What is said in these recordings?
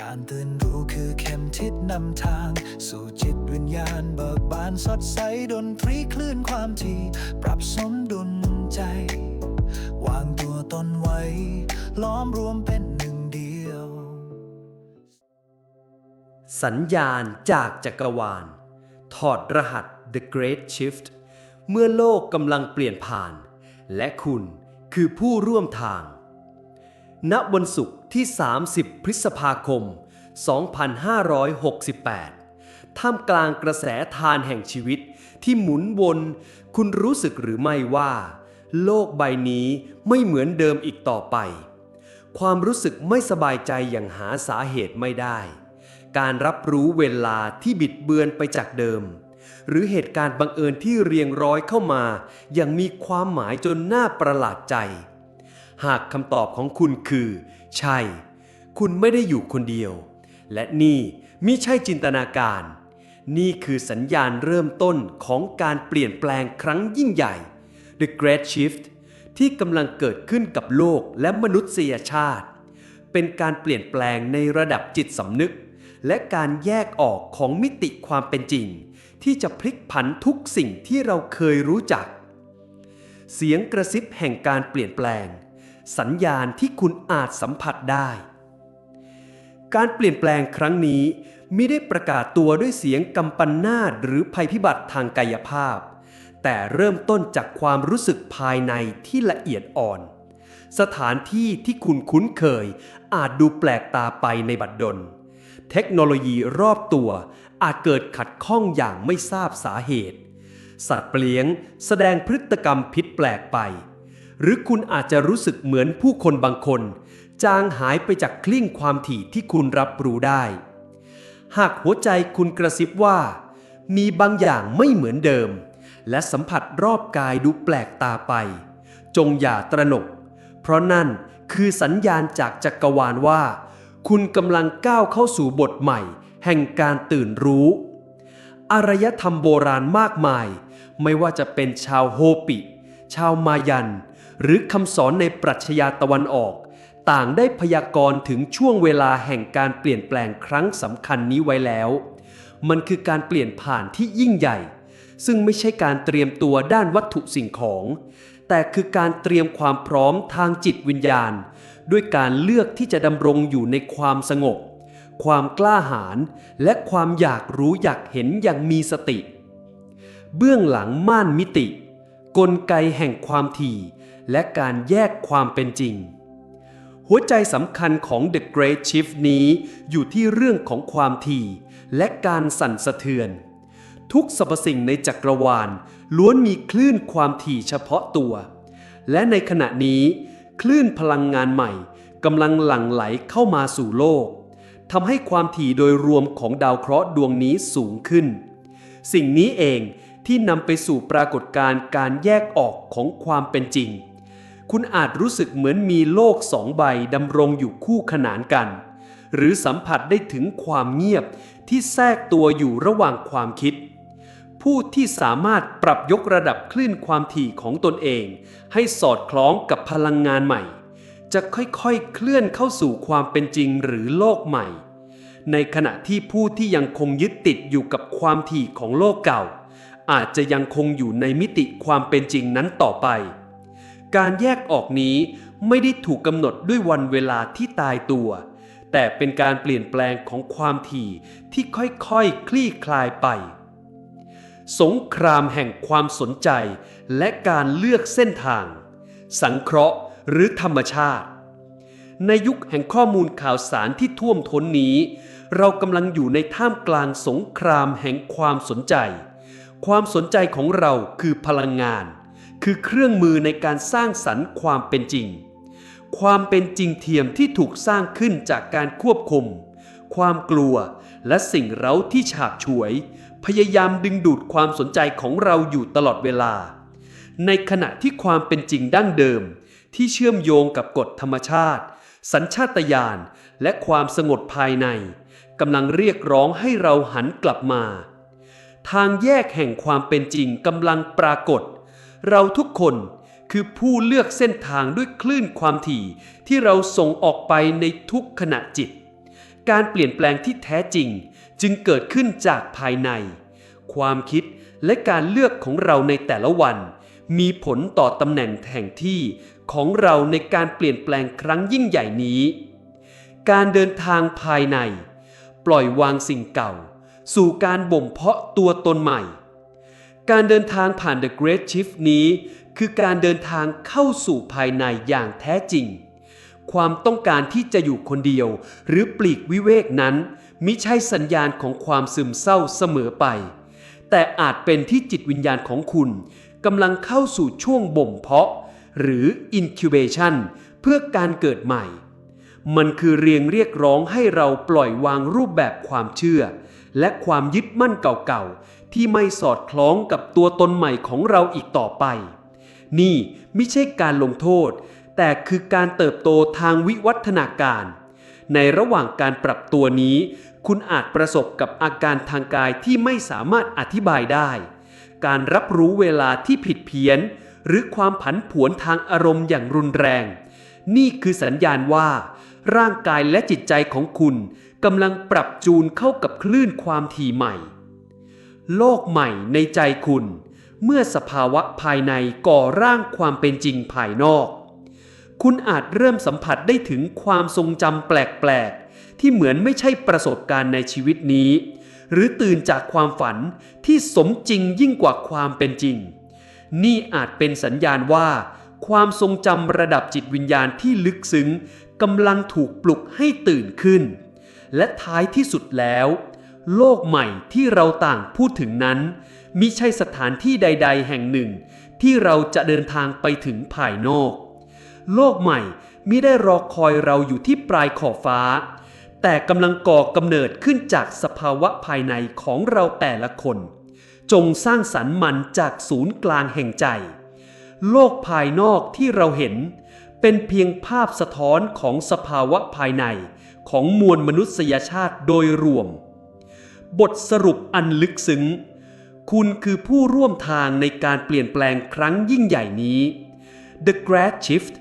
การตื่นรู้คือเข็มทิศนำทาง สู่จิตวิญญาณเบิกบานสดใสดนตรีคลื่นความถี่ ปรับสมดุลใจ วางตัวตนไว้ ล้อมรวมเป็นหนึ่งเดียว สัญญาณจากจักรวาล ถอดรหัส The Great Shift เมื่อโลกกำลังเปลี่ยนผ่าน และคุณคือผู้ร่วมทาง ณบนศุกร์ที่ 30 พฤษภาคม 2568 ท่ามกลางกระแสทานแห่งชีวิตที่หมุนวน คุณรู้สึกหรือไม่ว่า โลกใบนี้ไม่เหมือนเดิมอีกต่อไป ความรู้สึกไม่สบายใจอย่างหาสาเหตุไม่ได้ การรับรู้เวลาที่บิดเบือนไปจากเดิม หรือเหตุการณ์บังเอิญที่เรียงร้อยเข้ามา อย่างมีความหมายจนน่าประหลาดใจ หากคำตอบของคุณคือ ใช่ คุณไม่ได้อยู่คนเดียว และนี่มิใช่จินตนาการ นี่คือสัญญาณเริ่มต้นของการเปลี่ยนแปลงครั้งยิ่งใหญ่ The Great Shift ที่กำลังเกิดขึ้นกับโลกและมนุษยชาติ เป็นการเปลี่ยนแปลงในระดับจิตสำนึก และการแยกออกของมิติความเป็นจริง ที่จะพลิกผันทุกสิ่งที่เราเคยรู้จัก เสียงกระซิบแห่งการเปลี่ยนแปลง สัญญาณที่คุณอาจสัมผัสได้ การเปลี่ยนแปลงครั้งนี้ม่ได้ประกาศตัวด้วยเสียงกำปันนาดหรือภัยพิบัติทางกายภาพ แต่เริ่มต้นจากความรู้สึกภายในที่ละเอียดอ่อน สถานที่ที่คุณคุ้นเคย อาจดูแปลกตาไปในบัดดล เทคโนโลยีรอบตัวอาจเกิดขัดข้องอย่างไม่ทราบสาเหตุ สัตว์เลี้ยง แสดงพฤติกรรมผิดแปลกไป หรือคุณอาจจะรู้สึกเหมือนผู้คนบางคน จางหายไปจากคลื่นความถี่ที่คุณรับรู้ได้ หากหัวใจคุณกระซิบว่า มีบางอย่างไม่เหมือนเดิม และสัมผัสรอบกายดูแปลกตาไป จงอย่าตระหนก เพราะนั่นคือสัญญาณจากจักรวาลว่า คุณกำลังก้าวเข้าสู่บทใหม่ แห่งการตื่นรู้ อารยธรรมโบราณมากมาย ไม่ว่าจะเป็นชาวโฮปิ ชาวมายัน หรือคำสอนในปรัชญาตะวันออก ต่างได้พยากรณ์ถึงช่วงเวลาแห่งการเปลี่ยนแปลงครั้งสำคัญนี้ไว้แล้ว มันคือการเปลี่ยนผ่านที่ยิ่งใหญ่ ซึ่งไม่ใช่การเตรียมตัวด้านวัตถุสิ่งของ แต่คือการเตรียมความพร้อมทางจิตวิญญาณ ด้วยการเลือกที่จะดำรงอยู่ในความสงบ ความกล้าหาญและความอยากรู้อยากเห็นอย่างมีสติ เบื้องหลังม่านมิติ กลไกแห่งความถี่ และการแยกความเป็นจริง หัวใจสำคัญของ The Great Shift นี้อยู่ที่เรื่องของความถี่ และการสั่นสะเทือน ทุกสรรพสิ่งในจักรวาลล้วนมีคลื่นความถี่เฉพาะตัว และในขณะนี้คลื่นพลังงานใหม่กำลังหลั่งไหลเข้ามาสู่โลกทำให้ความถี่โดยรวมของดาวเคราะห์ดวงนี้สูงขึ้น สิ่งนี้เองที่นำไปสู่ปรากฏการณ์การแยกออกของความเป็นจริง คุณอาจรู้สึกเหมือนมีโลกสองใบดำรงอยู่คู่ขนานกัน หรือสัมผัสได้ถึงความเงียบที่แทรกตัวอยู่ระหว่างความคิด ผู้ที่สามารถปรับยกระดับคลื่นความถี่ของตนเอง ให้สอดคล้องกับพลังงานใหม่ จะค่อยๆ เคลื่อนเข้าสู่ความเป็นจริงหรือโลกใหม่ ในขณะที่ผู้ที่ยังคงยึดติดอยู่กับความถี่ของโลกเก่า อาจจะยังคงอยู่ในมิติความเป็นจริงนั้นต่อไป การแยกออกนี้ไม่ได้ถูกกำหนดด้วยวันเวลาที่ตายตัว แต่เป็นการเปลี่ยนแปลงของความถี่ที่ค่อยๆคลี่คลายไป สงครามแห่งความสนใจและการเลือกเส้นทาง สังเคราะห์หรือธรรมชาติ ในยุคแห่งข้อมูลข่าวสารที่ท่วมท้นนี้ เรากำลังอยู่ในท่ามกลางสงครามแห่งความสนใจ ความสนใจของเราคือพลังงาน คือเครื่องมือในการสร้างสรรค์ความเป็นจริง ความเป็นจริงเทียมที่ถูกสร้างขึ้นจากการควบคุม ความกลัวและสิ่งเร้าที่ฉาบฉวย พยายามดึงดูดความสนใจของเราอยู่ตลอดเวลา ในขณะที่ความเป็นจริงดั้งเดิม ที่เชื่อมโยงกับกฎธรรมชาติ สัญชาตญาณและความสงบภายในกำลังเรียกร้องให้เราหันกลับมา ทางแยกแห่งความเป็นจริงกำลังปรากฏ เราทุกคนคือผู้เลือกเส้นทางด้วยคลื่นความถี่ที่เราส่งออกไปในทุกขณะจิต การเปลี่ยนแปลงที่แท้จริงจึงเกิดขึ้นจากภายใน ความคิดและการเลือกของเราในแต่ละวัน มีผลต่อตำแหน่งแห่งที่ของเราในการเปลี่ยนแปลงครั้งยิ่งใหญ่นี้ การเดินทางภายใน ปล่อยวางสิ่งเก่า สู่การบ่มเพาะตัวตนใหม่ การเดินทางผ่าน The Great Shift นี้ คือการเดินทางเข้าสู่ภายในอย่างแท้จริง ความต้องการที่จะอยู่คนเดียว หรือปลีกวิเวกนั้น มิใช่สัญญาณของความซึมเศร้าเสมอไป แต่อาจเป็นที่จิตวิญญาณของคุณกำลังเข้าสู่ช่วงบ่มเพาะ หรือ incubation เพื่อการเกิดใหม่ มันคือเรียงเรียกร้องให้เราปล่อยวางรูปแบบความเชื่อ และความยึดมั่นเก่าๆ ที่ไม่สอดคล้องกับตัวตนใหม่ของเราอีกต่อไป นี่ไม่ใช่การลงโทษ แต่คือการเติบโตทางวิวัฒนาการ ในระหว่างการปรับตัวนี้ คุณอาจประสบกับอาการทางกายที่ไม่สามารถอธิบายได้ การรับรู้เวลาที่ผิดเพี้ยน หรือความผันผวนทางอารมณ์อย่างรุนแรง นี่คือสัญญาณว่า ร่างกายและจิตใจของคุณกำลังปรับจูนเข้ากับคลื่นความถี่ใหม่ โลกใหม่ในใจคุณ เมื่อสภาวะภายในก่อร่างความเป็นจริงภายนอก คุณอาจเริ่มสัมผัสได้ถึงความทรงจำแปลกๆ ที่เหมือนไม่ใช่ประสบการณ์ในชีวิตนี้ หรือตื่นจากความฝันที่สมจริงยิ่งกว่าความเป็นจริง นี่อาจเป็นสัญญาณว่าความทรงจำระดับจิตวิญญาณที่ลึกซึ้ง กำลังถูกปลุกให้ตื่นขึ้น และท้ายที่สุดแล้ว โลกใหม่ที่เราต่างพูดถึงนั้นมิใช่สถานที่ใด ๆ แห่งหนึ่ง ที่เราจะเดินทางไปถึงภายนอก โลกใหม่มิได้รอคอยเราอยู่ที่ปลายขอบฟ้า แต่กำลังก่อกำเนิดขึ้นจากสภาวะภายในของเราแต่ละคน จงสร้างสรรค์มันจากศูนย์กลางแห่งใจ โลกภายนอกที่เราเห็น เป็นเพียงภาพสะท้อนของสภาวะภายในของมวลมนุษยชาติโดยรวม บทสรุปอันลึกซึ้ง คุณคือผู้ร่วมทางในการเปลี่ยนแปลงครั้งยิ่งใหญ่นี้ The Great Shift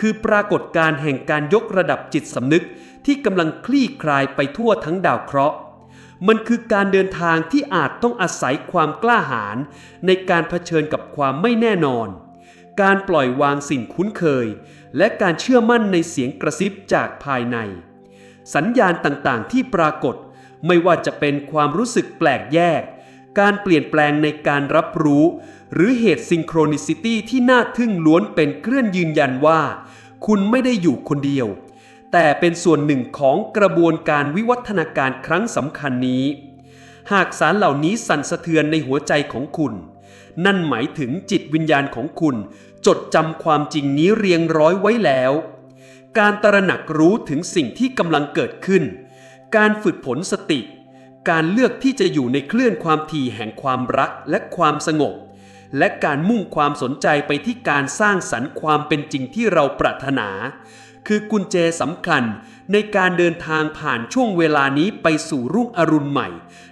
คือปรากฏการณ์แห่งการยกระดับจิตสำนึกที่กำลังคลี่คลายไปทั่วทั้งดาวเคราะห์ มันคือการเดินทางที่อาจต้องอาศัยความกล้าหาญในการเผชิญกับความไม่แน่นอน การปล่อยวางสิ่งคุ้นเคย และการเชื่อมั่นในเสียงกระซิบจากภายใน สัญญาณต่างๆ ที่ปรากฏ ไม่ว่าจะเป็นความรู้สึกแปลกแยก การเปลี่ยนแปลงในการรับรู้ หรือเหตุซิงโครนิซิตี้ที่น่าทึ่งล้วนเป็นเครื่องยืนยันว่า คุณไม่ได้อยู่คนเดียว แต่เป็นส่วนหนึ่งของกระบวนการวิวัฒนาการครั้งสำคัญนี้ หากสารเหล่านี้สั่นสะเทือนในหัวใจของคุณ นั่นหมายถึงจิตวิญญาณของคุณ จดจำความจริงนี้เรียงร้อยไว้แล้ว การตระหนักรู้ถึงสิ่งที่กำลังเกิดขึ้น การฝึกผลสติ การเลือกที่จะอยู่ในคลื่นความถี่แห่งความรักและความสงบ และการมุ่งความสนใจไปที่การสร้างสรรค์ความเป็นจริงที่เราปรารถนา คือกุญแจสำคัญในการเดินทางผ่านช่วงเวลานี้ไปสู่รุ่งอรุณใหม่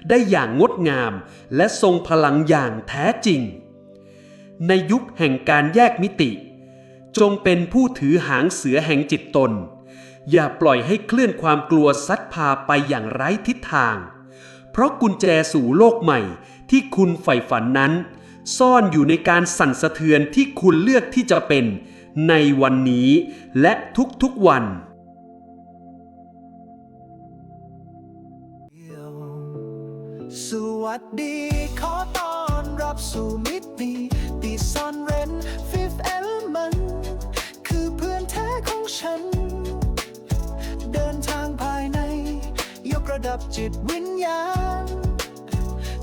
ได้อย่างงดงาม และทรงพลังอย่างแท้จริง ในยุคแห่งการแยกมิติ จงเป็นผู้ถือหางเสือแห่งจิตตน อย่าปล่อยให้เคลื่อนความกลัวซัดพาไปอย่างไร้ทิศทาง เพราะกุญแจสู่โลกใหม่ที่คุณใฝ่ฝันนั้น ซ่อนอยู่ในการสั่นสะเทือนที่คุณเลือกที่จะเป็น ในวันนี้และทุกๆวัน สวัสดีขอต้อนรับสู่มิติตีซ่อนเร้น Fifth Element คือเพื่อนแท้ของฉัน เดินทางภายใน ยกระดับจิตวิญญาณ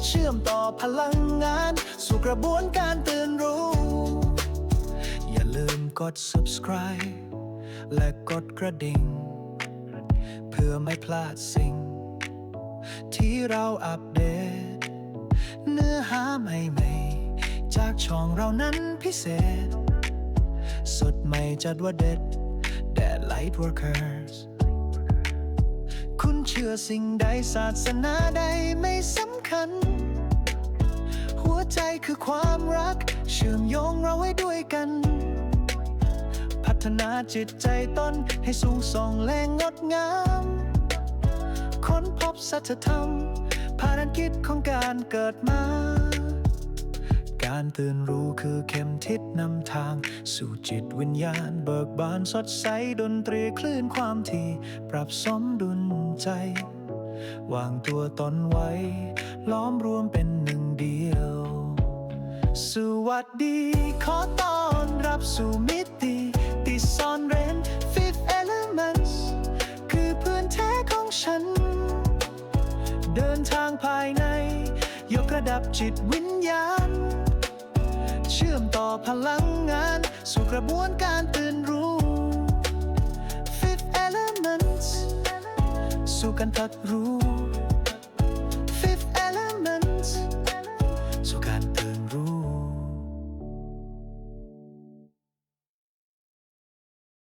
เชื่อมต่อพลังงาน สู่กระบวนการตื่นรู้ กด subscribe และกดกระดิ่ง เพื่อไม่พลาดสิ่ง ที่เราอัปเดต เนื้อหาใหม่ๆ จากช่องเรานั้นพิเศษ สดใหม่จัดว่าเด็ดแด่ Lightworkers คุณเชื่อสิ่งใดศาสนาใดไม่สำคัญ หัวใจคือความรัก เชื่อมโยงเราไว้ด้วยกัน ฒนาจิตใจตนให้สูงส่องและงดงาม ค้นพบสัจธรรมภารกิจของการเกิดมา การตื่นรู้คือเข็มทิศนำทาง สู่จิตวิญญาณ เบิกบานสดใสดนตรีคลื่นความถี่ ปรับสมดุลใจ วางตัวตนไว้ ล้อมรวมเป็นหนึ่งเดียว สวัสดี ขอต้อนรับสู่มิติที่ซ่อนเร้น Fifth Elements คือเพื่อนแท้ของฉัน เดินทางภายใน ยกระดับจิตวิญญาณ เชื่อมต่อพลังงาน สู่กระบวนการตื่นรู้ Fifth Elements สู่การตัดรู้